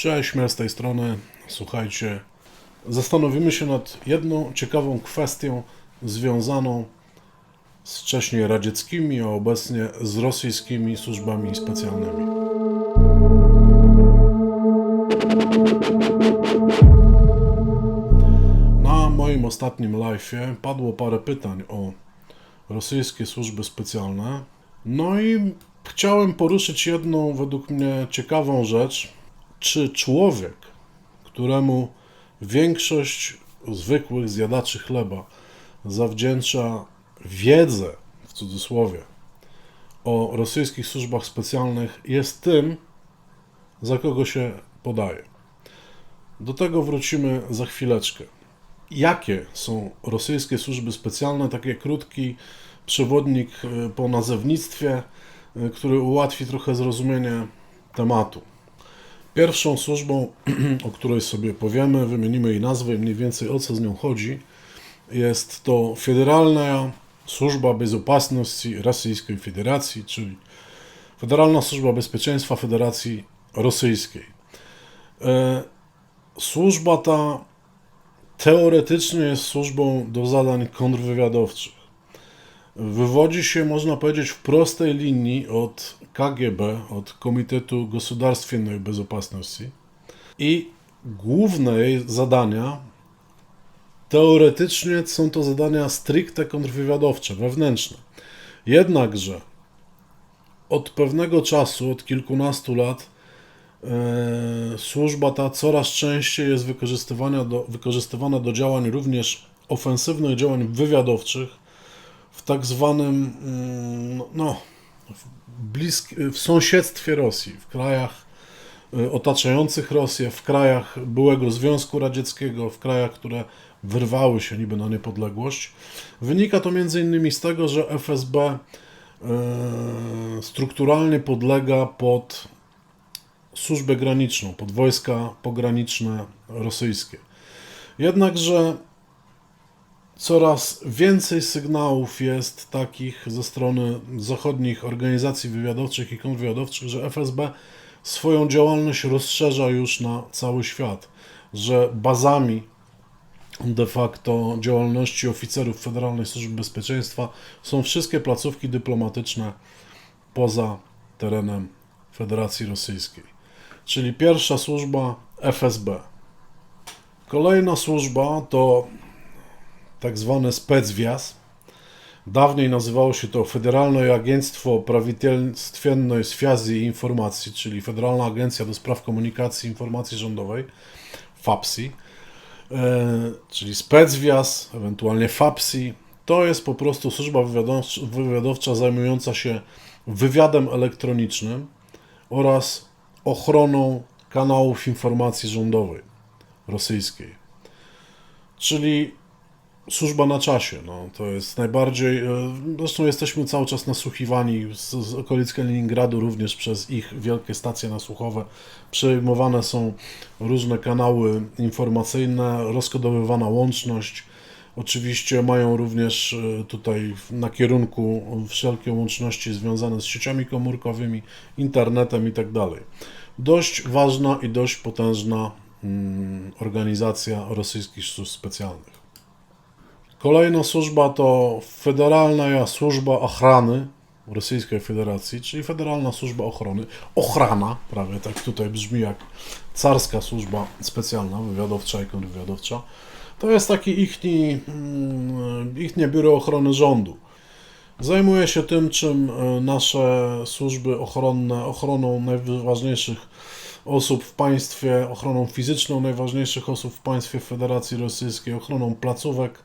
Cześć, Miel z tej strony. Słuchajcie, zastanowimy się nad jedną ciekawą kwestią związaną z wcześniej radzieckimi, a obecnie z rosyjskimi służbami specjalnymi. Na moim ostatnim live'ie padło parę pytań o rosyjskie służby specjalne. No i chciałem poruszyć jedną według mnie ciekawą rzecz. Czy człowiek, któremu większość zwykłych zjadaczy chleba zawdzięcza wiedzę, w cudzysłowie, o rosyjskich służbach specjalnych, jest tym, za kogo się podaje. Do tego wrócimy za chwileczkę. Jakie są rosyjskie służby specjalne? Taki krótki przewodnik e, po nazewnictwie, e, który ułatwi trochę zrozumienie tematu. Pierwszą służbą, o której sobie powiemy, wymienimy jej nazwę i mniej więcej o co z nią chodzi, jest to Federalna Służba Bezpieczeństwa Rosyjskiej Federacji, czyli Federalna Służba Bezpieczeństwa Federacji Rosyjskiej. E, Służba ta teoretycznie jest służbą do zadań kontrwywiadowczych. Wywodzi się, można powiedzieć, w prostej linii od KGB, od Komitetu Государственной Безопасности i główne jej zadania teoretycznie są to zadania stricte kontrwywiadowcze, wewnętrzne. Jednakże od pewnego czasu, od kilkunastu lat, e, służba ta coraz częściej jest wykorzystywana do, wykorzystywana do działań również ofensywnych, działań wywiadowczych w tak zwanym, mm, no, w, blisk, w sąsiedztwie Rosji, w krajach y, otaczających Rosję, w krajach byłego Związku Radzieckiego, w krajach, które wyrwały się niby na niepodległość. Wynika to innymi z tego, że FSB y, strukturalnie podlega pod służbę graniczną, pod wojska pograniczne rosyjskie. Jednakże coraz więcej sygnałów jest takich ze strony zachodnich organizacji wywiadowczych i kontrwywiadowczych, że FSB swoją działalność rozszerza już na cały świat, że bazami de facto działalności oficerów Federalnej Służby Bezpieczeństwa są wszystkie placówki dyplomatyczne poza terenem Federacji Rosyjskiej. Czyli pierwsza służba FSB. Kolejna służba to tak zwane specwias. Dawniej nazywało się to Federalne Agentstwo Prawitelstwienne Swiazy i Informacji, czyli Federalna Agencja do Spraw Komunikacji i Informacji Rządowej, FAPSI, e, czyli specwias, ewentualnie FAPSI. To jest po prostu służba wywiadowcza, wywiadowcza zajmująca się wywiadem elektronicznym oraz ochroną kanałów informacji rządowej rosyjskiej. Czyli służba na czasie. No, to jest najbardziej. e, Zresztą jesteśmy cały czas nasłuchiwani z, z okolic Kaliningradu również przez ich wielkie stacje nasłuchowe. Przejmowane są różne kanały informacyjne, rozkodowywana łączność. Oczywiście mają również e, tutaj na kierunku wszelkie łączności związane z sieciami komórkowymi, internetem itd. Dość ważna i dość potężna mm, organizacja rosyjskich służb specjalnych. Kolejna służba to Federalna Służba Ochrony Rosyjskiej Federacji, czyli Federalna Służba Ochrony. Ochrana, prawie tak tutaj brzmi jak carska służba specjalna, wywiadowcza i kontrwywiadowcza. To jest taki ichni, mm, ichnie biuro ochrony rządu. Zajmuje się tym, czym e, nasze służby ochronne, ochroną najważniejszych osób w państwie, ochroną fizyczną najważniejszych osób w państwie Federacji Rosyjskiej, ochroną placówek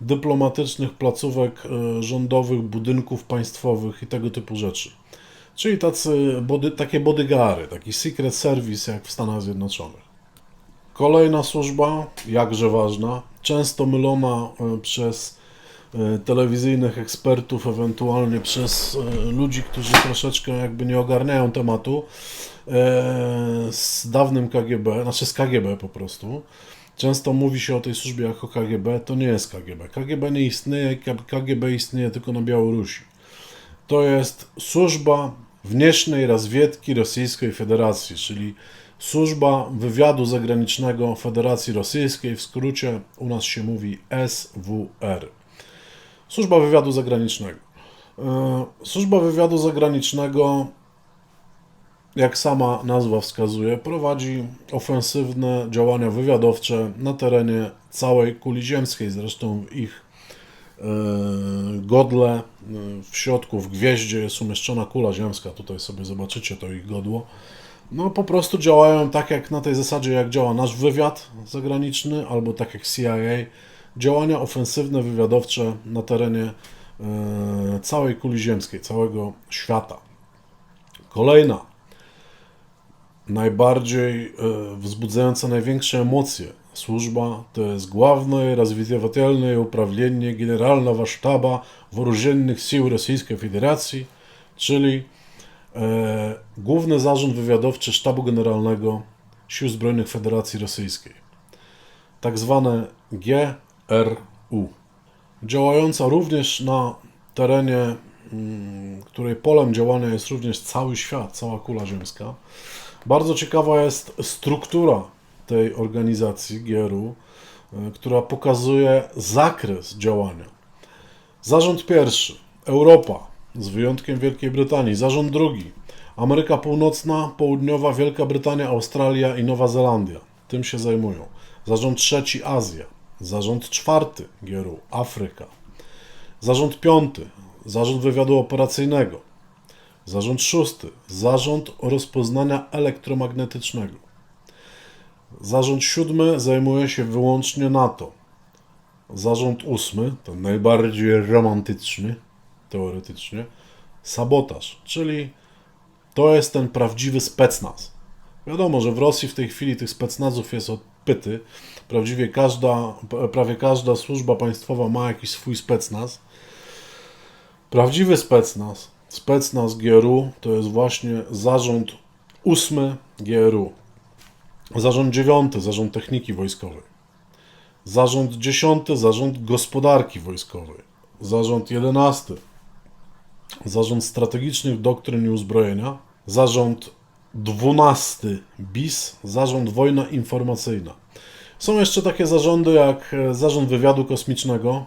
dyplomatycznych, placówek e, rządowych, budynków państwowych i tego typu rzeczy. Czyli tacy body, takie bodygary, taki secret service jak w Stanach Zjednoczonych. Kolejna służba, jakże ważna, często mylona e, przez e, telewizyjnych ekspertów, ewentualnie przez ludzi, którzy troszeczkę jakby nie ogarniają tematu, z dawnym KGB, znaczy z KGB po prostu. Często mówi się o tej służbie jako KGB, to nie jest KGB. KGB nie istnieje, KGB istnieje tylko na Białorusi. To jest służba Wnieśnej Razwiedki Rosyjskiej Federacji, czyli Służba Wywiadu Zagranicznego Federacji Rosyjskiej, w skrócie u nas się mówi SWR. Służba Wywiadu Zagranicznego. E, Służba Wywiadu Zagranicznego, jak sama nazwa wskazuje, prowadzi ofensywne działania wywiadowcze na terenie całej kuli ziemskiej. Zresztą w ich e, godle, e, w środku, w gwieździe jest umieszczona kula ziemska. Tutaj sobie zobaczycie to ich godło. No po prostu działają tak jak na tej zasadzie, jak działa nasz wywiad zagraniczny, albo tak jak CIA. Działania ofensywne, wywiadowcze na terenie e, całej kuli ziemskiej, całego świata. Kolejna, najbardziej e, wzbudzająca największe emocje służba to jest Główny Разведывательный Управление Генерального Штаба Вооруженных Sił Rosyjskiej Federacji, czyli e, Główny Zarząd Wywiadowczy Sztabu Generalnego Sił Zbrojnych Federacji Rosyjskiej, tak zwane GRU, działająca również na terenie, mm, której polem działania jest również cały świat, cała kula ziemska. Bardzo ciekawa jest struktura tej organizacji GRU, e, która pokazuje zakres działania. Zarząd pierwszy Europa, z wyjątkiem Wielkiej Brytanii. Zarząd drugi Ameryka Północna, Południowa, Wielka Brytania, Australia i Nowa Zelandia. Tym się zajmują. Zarząd trzeci Azja. Zarząd czwarty GRU Afryka. Zarząd piąty Zarząd Wywiadu Operacyjnego. Zarząd szósty Zarząd Rozpoznania Elektromagnetycznego. Zarząd siódmy zajmuje się wyłącznie NATO. Zarząd ósmy, ten najbardziej romantyczny, teoretycznie, sabotaż, czyli to jest ten prawdziwy specnaz. Wiadomo, że w Rosji w tej chwili tych specnazów jest odpyty. Prawdziwie każda, prawie każda służba państwowa ma jakiś swój specnaz. Prawdziwy specnaz, specnaz GRU, to jest właśnie zarząd ósmy GRU. Zarząd dziewiąty, zarząd techniki wojskowej. Zarząd dziesiąty, zarząd gospodarki wojskowej. Zarząd jedenasty, zarząd strategicznych doktryn i uzbrojenia. Zarząd dwunasty BIS, zarząd wojna informacyjna. Są jeszcze takie zarządy jak e, zarząd wywiadu kosmicznego,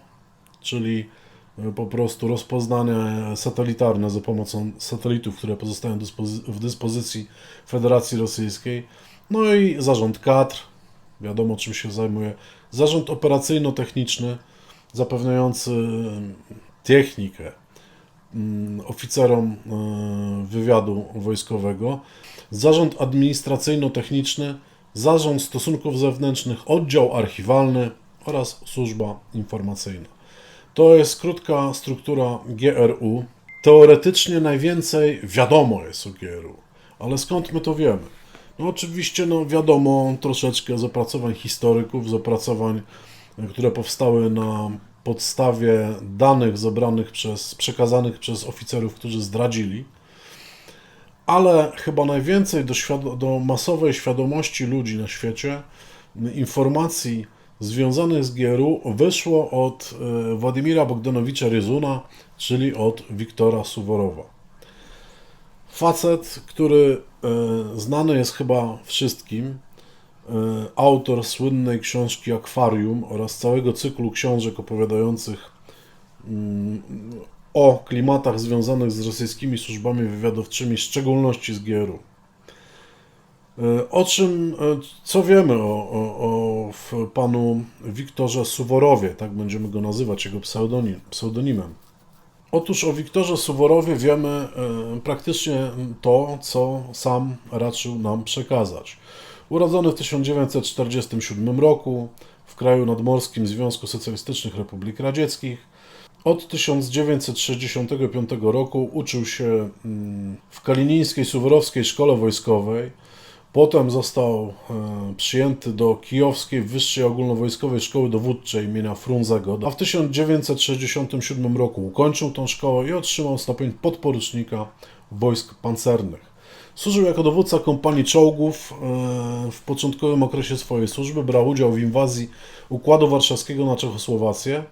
czyli po prostu rozpoznanie satelitarne za pomocą satelitów, które pozostają w dyspozycji Federacji Rosyjskiej. No i zarząd kadr, wiadomo czym się zajmuje. Zarząd operacyjno-techniczny, zapewniający mm, technikę mm, oficerom e, wywiadu wojskowego. Zarząd administracyjno-techniczny, zarząd stosunków zewnętrznych, oddział archiwalny oraz służba informacyjna. To jest krótka struktura GRU. Teoretycznie najwięcej wiadomo jest o GRU, ale skąd my to wiemy? No oczywiście, no wiadomo troszeczkę z opracowań historyków, z opracowań, które powstały na podstawie danych zebranych przez, przekazanych przez oficerów, którzy zdradzili, ale chyba najwięcej do, do masowej świadomości ludzi na świecie informacji związanych z GRU wyszło od e, Władimira Bogdanowicza Ryzuna, czyli od Wiktora Suworowa. Facet, który e, znany jest chyba wszystkim, e, autor słynnej książki Akwarium oraz całego cyklu książek opowiadających mm, o klimatach związanych z rosyjskimi służbami wywiadowczymi, w szczególności z GRU. E, O czym, e, co wiemy o, o, o panu Wiktorze Suworowie, tak będziemy go nazywać, jego pseudonim, pseudonimem. Otóż o Wiktorze Suworowie wiemy e, praktycznie to, co sam raczył nam przekazać. Urodzony w 1947 roku w kraju nadmorskim Związku Socjalistycznych Republik Radzieckich. Od 1965 roku uczył się mm, w Kalinińskiej Suworowskiej Szkole Wojskowej. Potem został e, przyjęty do Kijowskiej Wyższej Ogólnowojskowej Szkoły Dowódczej imienia Frunzego, a w 1967 roku ukończył tę szkołę i otrzymał stopień podporucznika wojsk pancernych. Służył jako dowódca kompanii czołgów e, w początkowym okresie swojej służby, brał udział w inwazji Układu Warszawskiego na Czechosłowację,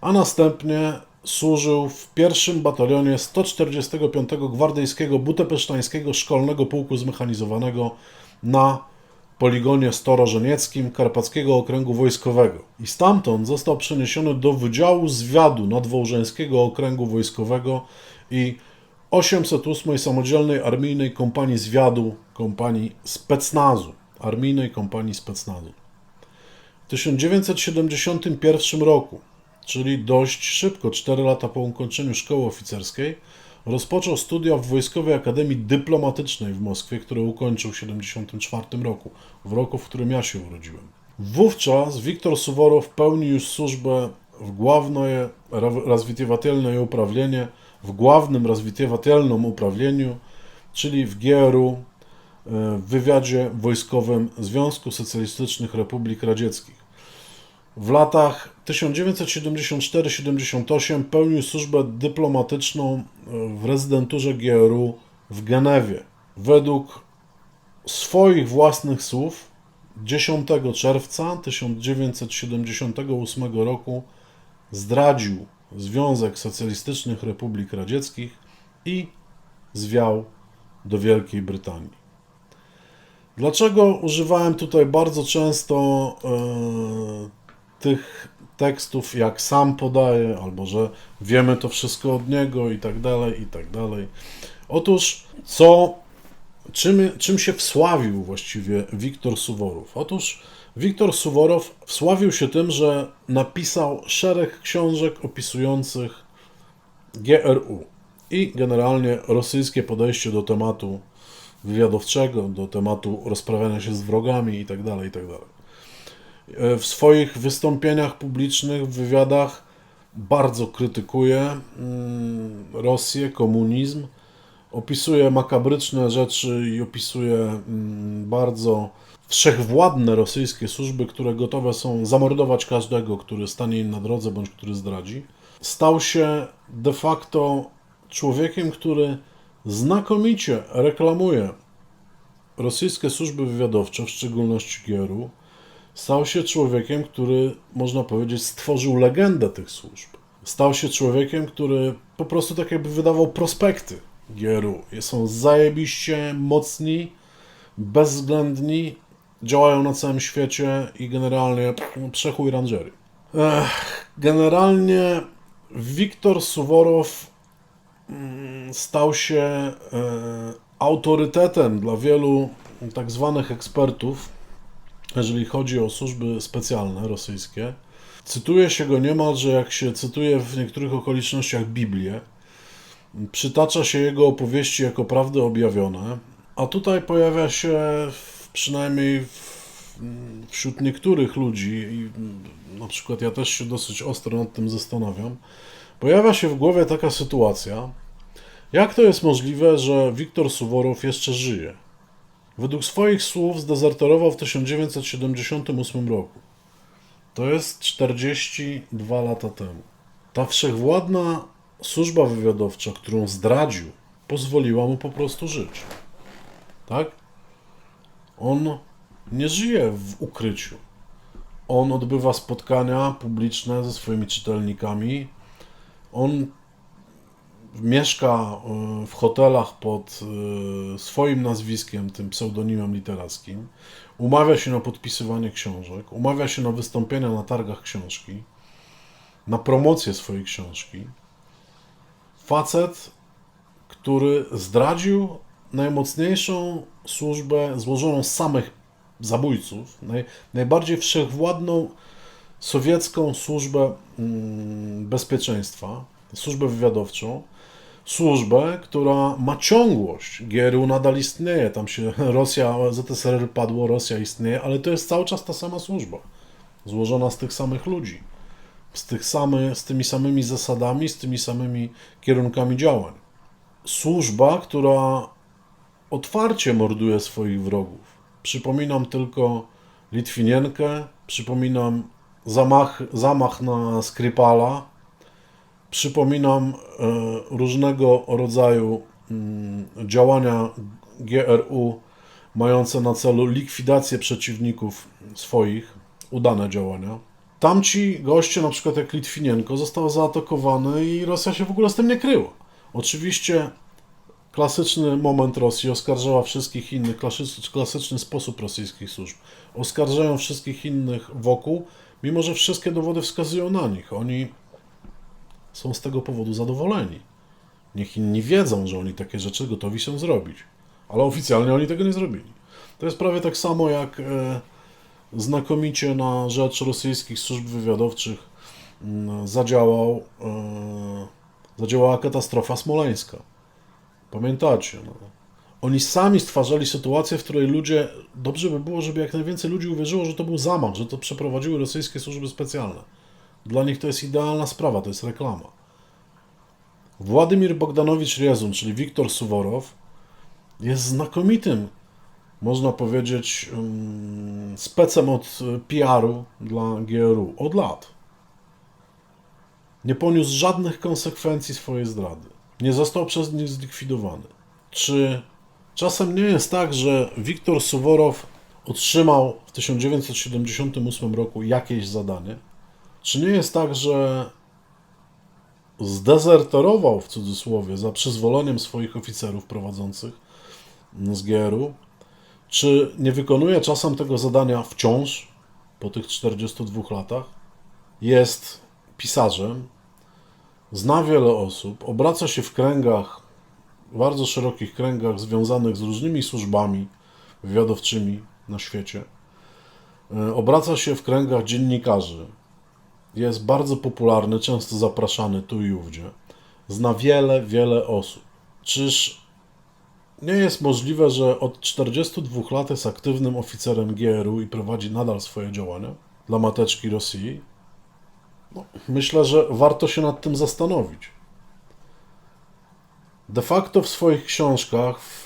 a następnie służył w pierwszym batalionie 145 Gwardyjskiego Budapesztańskiego Szkolnego Pułku Zmechanizowanego na poligonie storożenieckim Karpackiego Okręgu Wojskowego. I stamtąd został przeniesiony do Wydziału Zwiadu Nadwołżeńskiego Okręgu Wojskowego i 808 Samodzielnej Armijnej Kompanii Zwiadu, Kompanii Specnazu, Armijnej Kompanii Specnazu. W 1971 roku, czyli dość szybko, 4 lata po ukończeniu szkoły oficerskiej, rozpoczął studia w Wojskowej Akademii Dyplomatycznej w Moskwie, które ukończył w 1974 roku, w roku, w którym ja się urodziłem. Wówczas Wiktor Suworow pełnił już służbę w Główne Razwitywatelne Uprawienie, w Głównym Razwitywatelnym Uprawieniu, czyli w GRU, e, w wywiadzie wojskowym Związku Socjalistycznych Republik Radzieckich. W latach 1974-78 pełnił służbę dyplomatyczną w rezydenturze GRU w Genewie. Według swoich własnych słów 10 czerwca 1978 roku zdradził Związek Socjalistycznych Republik Radzieckich i zwiał do Wielkiej Brytanii. Dlaczego używałem tutaj bardzo często e, tych tekstów, jak sam podaje, albo że wiemy to wszystko od niego i tak dalej, i tak dalej. Otóż, co, czym, czym się wsławił właściwie Wiktor Suworow? Otóż Wiktor Suworow wsławił się tym, że napisał szereg książek opisujących GRU i generalnie rosyjskie podejście do tematu wywiadowczego, do tematu rozprawiania się z wrogami itd. itd. W swoich wystąpieniach publicznych, w wywiadach bardzo krytykuje mm, Rosję, komunizm, opisuje makabryczne rzeczy i opisuje mm, bardzo wszechwładne rosyjskie służby, które gotowe są zamordować każdego, który stanie im na drodze bądź który zdradzi. Stał się de facto człowiekiem, który znakomicie reklamuje rosyjskie służby wywiadowcze, w szczególności GRU, stał się człowiekiem, który, można powiedzieć, stworzył legendę tych służb. Stał się człowiekiem, który po prostu tak jakby wydawał prospekty GRU. Są zajebiście mocni, bezwzględni, działają na całym świecie i generalnie no, przechuj rangery. Generalnie Wiktor Suworow mm, stał się e, autorytetem dla wielu tak zwanych ekspertów, jeżeli chodzi o służby specjalne rosyjskie. Cytuje się go niemalże, jak się cytuje w niektórych okolicznościach Biblię. Przytacza się jego opowieści jako prawdy objawione, a tutaj pojawia się przynajmniej wśród niektórych ludzi, i na przykład ja też się dosyć ostro nad tym zastanawiam, pojawia się w głowie taka sytuacja, jak to jest możliwe, że Wiktor Suworow jeszcze żyje? Według swoich słów zdezerterował w 1978 roku. To jest 42 lata temu. Ta wszechwładna służba wywiadowcza, którą zdradził, pozwoliła mu po prostu żyć. Tak? On nie żyje w ukryciu. On odbywa spotkania publiczne ze swoimi czytelnikami. On mieszka e, w hotelach pod e, swoim nazwiskiem, tym pseudonimem literackim, umawia się na podpisywanie książek, umawia się na wystąpienia na targach książki, na promocję swojej książki. Facet, który zdradził najmocniejszą służbę złożoną z samych zabójców, naj, najbardziej wszechwładną sowiecką służbę mm, bezpieczeństwa, służbę wywiadowczą, służbę, która ma ciągłość. GRU nadal istnieje, tam się Rosja, ZSRR padło, Rosja istnieje, ale to jest cały czas ta sama służba, złożona z tych samych ludzi, z, tych samy, z tymi samymi zasadami, z tymi samymi kierunkami działań. Służba, która otwarcie morduje swoich wrogów. Przypominam tylko Litwinienkę, przypominam zamach, zamach na Skripala, Przypominam e, różnego rodzaju mm, działania GRU mające na celu likwidację przeciwników swoich, udane działania. Tamci goście, na przykład jak Litwinienko, został zaatakowany i Rosja się w ogóle z tym nie kryła. Oczywiście klasyczny moment Rosji oskarżała wszystkich innych, klasyczny, klasyczny sposób rosyjskich służb. Oskarżają wszystkich innych wokół, mimo że wszystkie dowody wskazują na nich. Oni są z tego powodu zadowoleni. Niech inni wiedzą, że oni takie rzeczy gotowi są zrobić. Ale oficjalnie oni tego nie zrobili. To jest prawie tak samo jak e, znakomicie na rzecz rosyjskich służb wywiadowczych mm, zadziałał, e, zadziałała katastrofa smoleńska. Pamiętacie? No. Oni sami stwarzali sytuację, w której ludzie, dobrze by było, żeby jak najwięcej ludzi uwierzyło, że to był zamach, że to przeprowadziły rosyjskie służby specjalne. Dla nich to jest idealna sprawa, to jest reklama. Władimir Bogdanowicz-Riezun, czyli Wiktor Suworow, jest znakomitym, można powiedzieć, um, specem od e, PR-u dla GRU od lat. Nie poniósł żadnych konsekwencji swojej zdrady. Nie został przez nich zlikwidowany. Czy czasem nie jest tak, że Wiktor Suworow otrzymał w 1978 roku jakieś zadanie? Czy nie jest tak, że zdezerterował w cudzysłowie za przyzwoleniem swoich oficerów prowadzących z GRU? Czy nie wykonuje czasem tego zadania wciąż po tych 42 latach? Jest pisarzem, zna wiele osób, obraca się w kręgach, bardzo szerokich kręgach związanych z różnymi służbami wywiadowczymi na świecie. E, Obraca się w kręgach dziennikarzy. Jest bardzo popularny, często zapraszany tu i ówdzie. Zna wiele, wiele osób. Czyż nie jest możliwe, że od 42 lat jest aktywnym oficerem GRU i prowadzi nadal swoje działania dla mateczki Rosji? No, myślę, że warto się nad tym zastanowić. De facto w swoich książkach, w,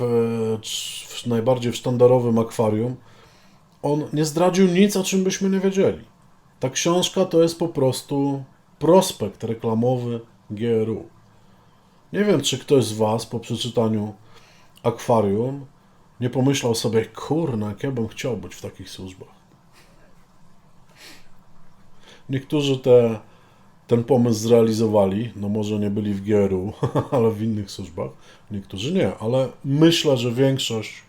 w najbardziej w sztandarowym akwarium, on nie zdradził nic, o czym byśmy nie wiedzieli. Ta książka to jest po prostu prospekt reklamowy GRU. Nie wiem, czy ktoś z Was po przeczytaniu akwarium nie pomyślał sobie, kurna, jak ja bym chciał być w takich służbach. Niektórzy te, ten pomysł zrealizowali, no może nie byli w GRU, ale w innych służbach. Niektórzy nie, ale myślę, że większość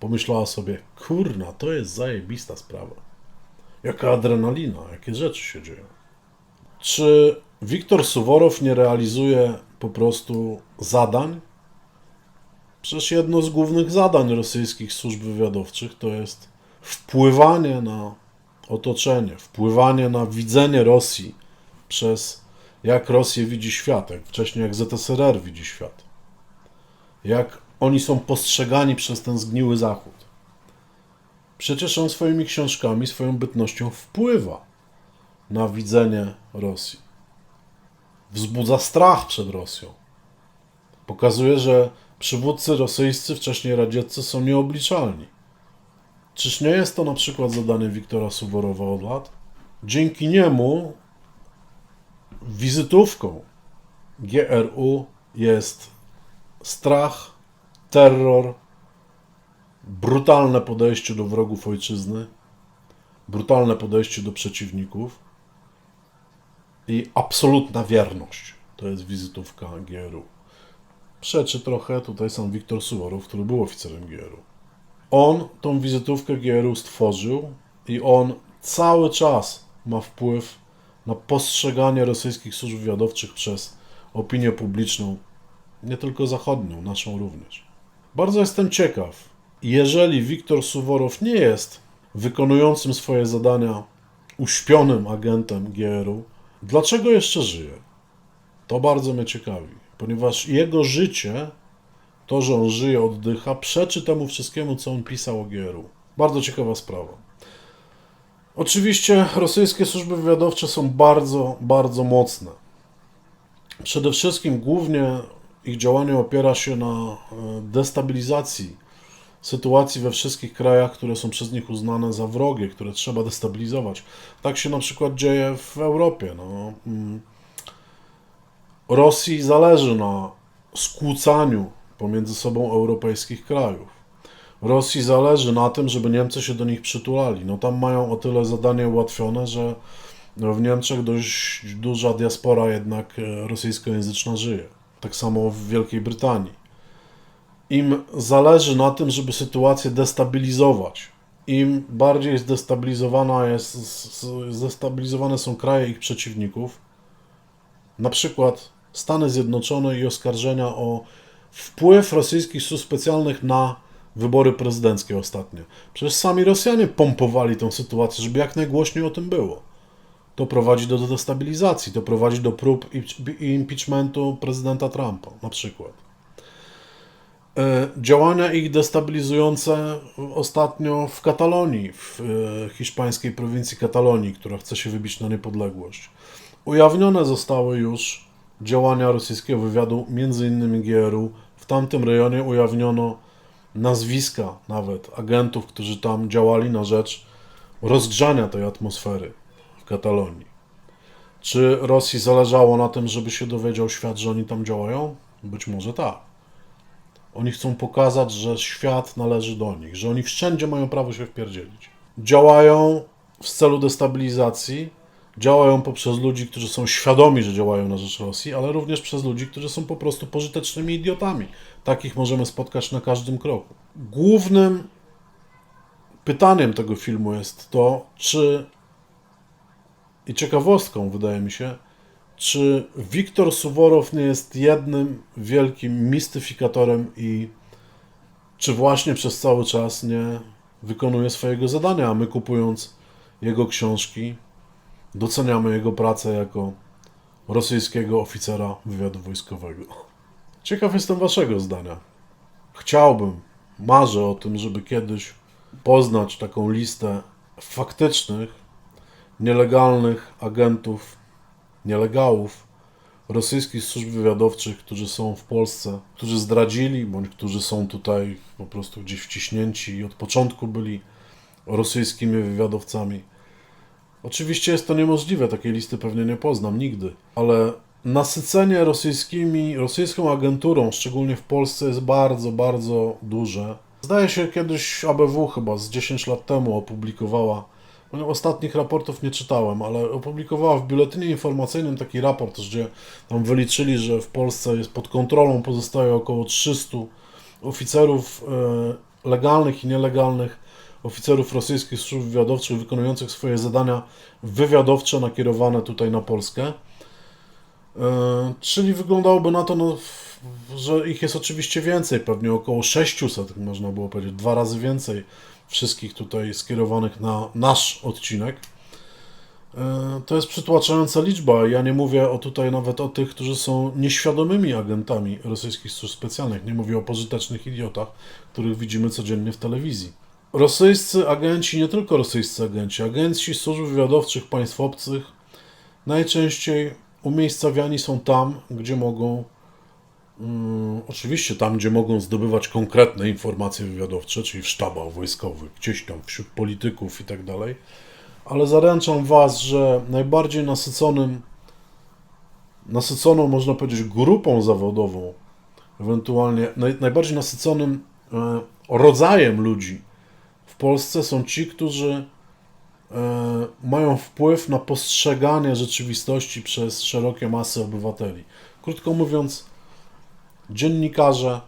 pomyślała sobie, kurna, to jest zajebista sprawa. Jaka adrenalina, jakie rzeczy się dzieją. Czy Wiktor Suworow nie realizuje po prostu zadań? Przecież jedno z głównych zadań rosyjskich służb wywiadowczych to jest wpływanie na otoczenie, wpływanie na widzenie Rosji przez jak Rosję widzi świat, jak wcześniej jak ZSRR widzi świat. Jak oni są postrzegani przez ten zgniły Zachód. Przecież on swoimi książkami, swoją bytnością wpływa na widzenie Rosji. Wzbudza strach przed Rosją. Pokazuje, że przywódcy rosyjscy, wcześniej radzieccy, są nieobliczalni. Czyż nie jest to na przykład zadanie Wiktora Suworowa od lat? Dzięki niemu wizytówką GRU jest strach, terror, brutalne podejście do wrogów ojczyzny, brutalne podejście do przeciwników i absolutna wierność. To jest wizytówka GRU. Przeczy trochę tutaj sam Wiktor Suworow, który był oficerem GRU. On tą wizytówkę GRU stworzył i on cały czas ma wpływ na postrzeganie rosyjskich służb wywiadowczych przez opinię publiczną, nie tylko zachodnią, naszą również. Bardzo jestem ciekaw, jeżeli Wiktor Suworow nie jest wykonującym swoje zadania uśpionym agentem GRU, dlaczego jeszcze żyje? To bardzo mnie ciekawi, ponieważ jego życie, to, że on żyje, oddycha, przeczy temu wszystkiemu, co on pisał o GRU. Bardzo ciekawa sprawa. Oczywiście rosyjskie służby wywiadowcze są bardzo, bardzo mocne. Przede wszystkim głównie ich działanie opiera się na e, destabilizacji sytuacji we wszystkich krajach, które są przez nich uznane za wrogie, które trzeba destabilizować. Tak się na przykład dzieje w Europie. No. mm. Rosji zależy na skłócaniu pomiędzy sobą europejskich krajów. Rosji zależy na tym, żeby Niemcy się do nich przytulali. No tam mają o tyle zadanie ułatwione, że w Niemczech dość duża diaspora jednak e, rosyjskojęzyczna żyje. Tak samo w Wielkiej Brytanii. Im zależy na tym, żeby sytuację destabilizować. Im bardziej zdestabilizowana jest, zdestabilizowane są kraje ich przeciwników, na przykład Stany Zjednoczone i oskarżenia o wpływ rosyjskich służb specjalnych na wybory prezydenckie ostatnie. Przecież sami Rosjanie pompowali tę sytuację, żeby jak najgłośniej o tym było. To prowadzi do destabilizacji, to prowadzi do prób impeachmentu prezydenta Trumpa, na przykład. E, Działania ich destabilizujące ostatnio w Katalonii, w e, hiszpańskiej prowincji Katalonii, która chce się wybić na niepodległość. Ujawnione zostały już działania rosyjskiego wywiadu, m.in. GRU. W tamtym rejonie ujawniono nazwiska nawet agentów, którzy tam działali na rzecz rozgrzania tej atmosfery w Katalonii. Czy Rosji zależało na tym, żeby się dowiedział świat, że oni tam działają? Być może tak. Oni chcą pokazać, że świat należy do nich, że oni wszędzie mają prawo się wpierdzielić. Działają w celu destabilizacji, działają poprzez ludzi, którzy są świadomi, że działają na rzecz Rosji, ale również przez ludzi, którzy są po prostu pożytecznymi idiotami. Takich możemy spotkać na każdym kroku. Głównym pytaniem tego filmu jest to, czy i ciekawostką wydaje mi się, czy Wiktor Suworow nie jest jednym wielkim mistyfikatorem i czy właśnie przez cały czas nie wykonuje swojego zadania, a my kupując jego książki, doceniamy jego pracę jako rosyjskiego oficera wywiadu wojskowego. Ciekaw jestem waszego zdania. Chciałbym, marzę o tym, żeby kiedyś poznać taką listę faktycznych, nielegalnych agentów, nielegałów rosyjskich służb wywiadowczych, którzy są w Polsce, którzy zdradzili, bądź którzy są tutaj po prostu gdzieś wciśnięci i od początku byli rosyjskimi wywiadowcami. Oczywiście jest to niemożliwe, takiej listy pewnie nie poznam nigdy, ale nasycenie rosyjskimi, rosyjską agenturą, szczególnie w Polsce, jest bardzo, bardzo duże. Zdaje się kiedyś ABW chyba z 10 lat temu opublikowała, ostatnich raportów nie czytałem, ale opublikowała w biuletynie informacyjnym taki raport, gdzie tam wyliczyli, że w Polsce jest pod kontrolą pozostaje około 300 oficerów e, legalnych i nielegalnych, oficerów rosyjskich służb wywiadowczych wykonujących swoje zadania wywiadowcze nakierowane tutaj na Polskę. E, Czyli wyglądałoby na to, no, że ich jest oczywiście więcej, pewnie około 600, można było powiedzieć, dwa razy więcej wszystkich tutaj skierowanych na nasz odcinek. E, To jest przytłaczająca liczba. Ja nie mówię o tutaj nawet o tych, którzy są nieświadomymi agentami rosyjskich służb specjalnych. Nie mówię o pożytecznych idiotach, których widzimy codziennie w telewizji. Rosyjscy agenci, nie tylko rosyjscy agenci, agenci służb wywiadowczych państw obcych najczęściej umiejscowiani są tam, gdzie mogą Mm, Oczywiście tam, gdzie mogą zdobywać konkretne informacje wywiadowcze, czyli w sztabach wojskowych, gdzieś tam wśród polityków i tak dalej, ale zaręczam Was, że najbardziej nasyconym, nasyconą, można powiedzieć, grupą zawodową, ewentualnie naj, najbardziej nasyconym e, rodzajem ludzi w Polsce są ci, którzy e, mają wpływ na postrzeganie rzeczywistości przez szerokie masy obywateli. Krótko mówiąc, dziennikarze,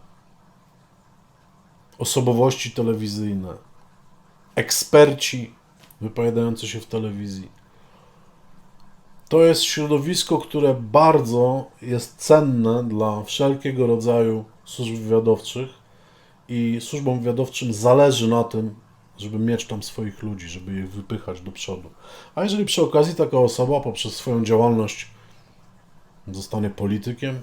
osobowości telewizyjne, eksperci wypowiadający się w telewizji. To jest środowisko, które bardzo jest cenne dla wszelkiego rodzaju służb wywiadowczych i służbom wywiadowczym zależy na tym, żeby mieć tam swoich ludzi, żeby ich wypychać do przodu. A jeżeli przy okazji taka osoba poprzez swoją działalność zostanie politykiem,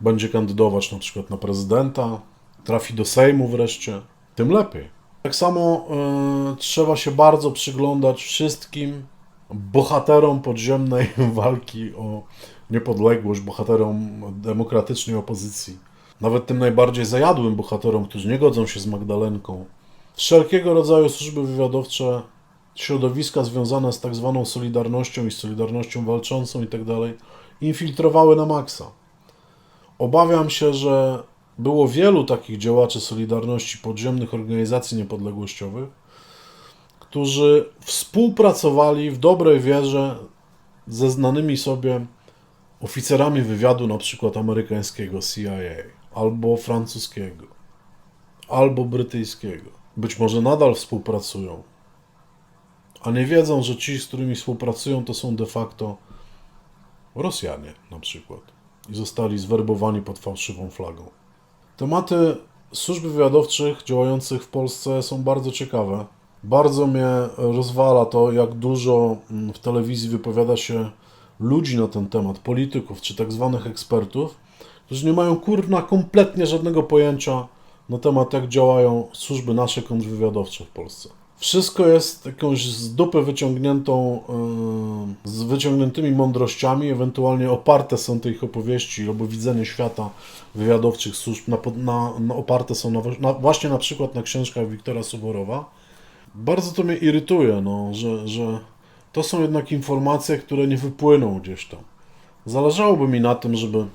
będzie kandydować na przykład na prezydenta, trafi do Sejmu wreszcie, tym lepiej. Tak samo e, trzeba się bardzo przyglądać wszystkim bohaterom podziemnej walki o niepodległość, bohaterom demokratycznej opozycji, nawet tym najbardziej zajadłym bohaterom, którzy nie godzą się z Magdalenką. Wszelkiego rodzaju służby wywiadowcze, środowiska związane z tak zwaną Solidarnością i Solidarnością walczącą i tak infiltrowały na maksa. Obawiam się, że było wielu takich działaczy Solidarności, podziemnych organizacji niepodległościowych, którzy współpracowali w dobrej wierze ze znanymi sobie oficerami wywiadu, na przykład amerykańskiego CIA, albo francuskiego, albo brytyjskiego. Być może nadal współpracują, a nie wiedzą, że ci, z którymi współpracują, to są de facto Rosjanie na przykład i zostali zwerbowani pod fałszywą flagą. Tematy służb wywiadowczych działających w Polsce są bardzo ciekawe. Bardzo mnie rozwala to, jak dużo mm, w telewizji wypowiada się ludzi na ten temat, polityków czy tak zwanych ekspertów, którzy nie mają kurna kompletnie żadnego pojęcia na temat, jak działają służby nasze kontrwywiadowcze w Polsce. Wszystko jest jakąś z dupy wyciągniętą, yy, z wyciągniętymi mądrościami, ewentualnie oparte są te ich opowieści albo widzenie świata wywiadowczych służb, na, na, na, oparte są na, właśnie na przykład na książkach Wiktora Soborowa. Bardzo to mnie irytuje, no, że, że to są jednak informacje, które nie wypłyną gdzieś tam. Zależałoby mi na tym, żeby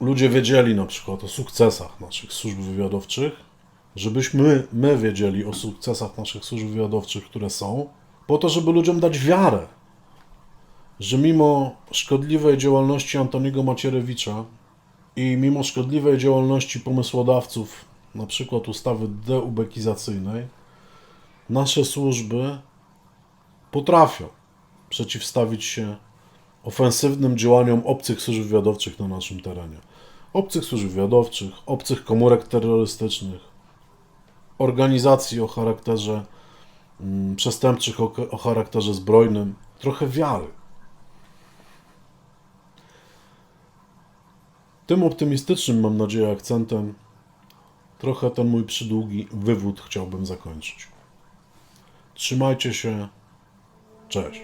ludzie wiedzieli na przykład o sukcesach naszych służb wywiadowczych, żebyśmy my wiedzieli o sukcesach naszych służb wywiadowczych, które są, po to, żeby ludziom dać wiarę, że mimo szkodliwej działalności Antoniego Macierewicza i mimo szkodliwej działalności pomysłodawców, na przykład ustawy deubekizacyjnej, nasze służby potrafią przeciwstawić się ofensywnym działaniom obcych służb wywiadowczych na naszym terenie. Obcych służb wywiadowczych, obcych komórek terrorystycznych, organizacji o charakterze mm, przestępczych, o, o charakterze zbrojnym. Trochę wiary. Tym optymistycznym, mam nadzieję, akcentem trochę ten mój przydługi wywód chciałbym zakończyć. Trzymajcie się. Cześć.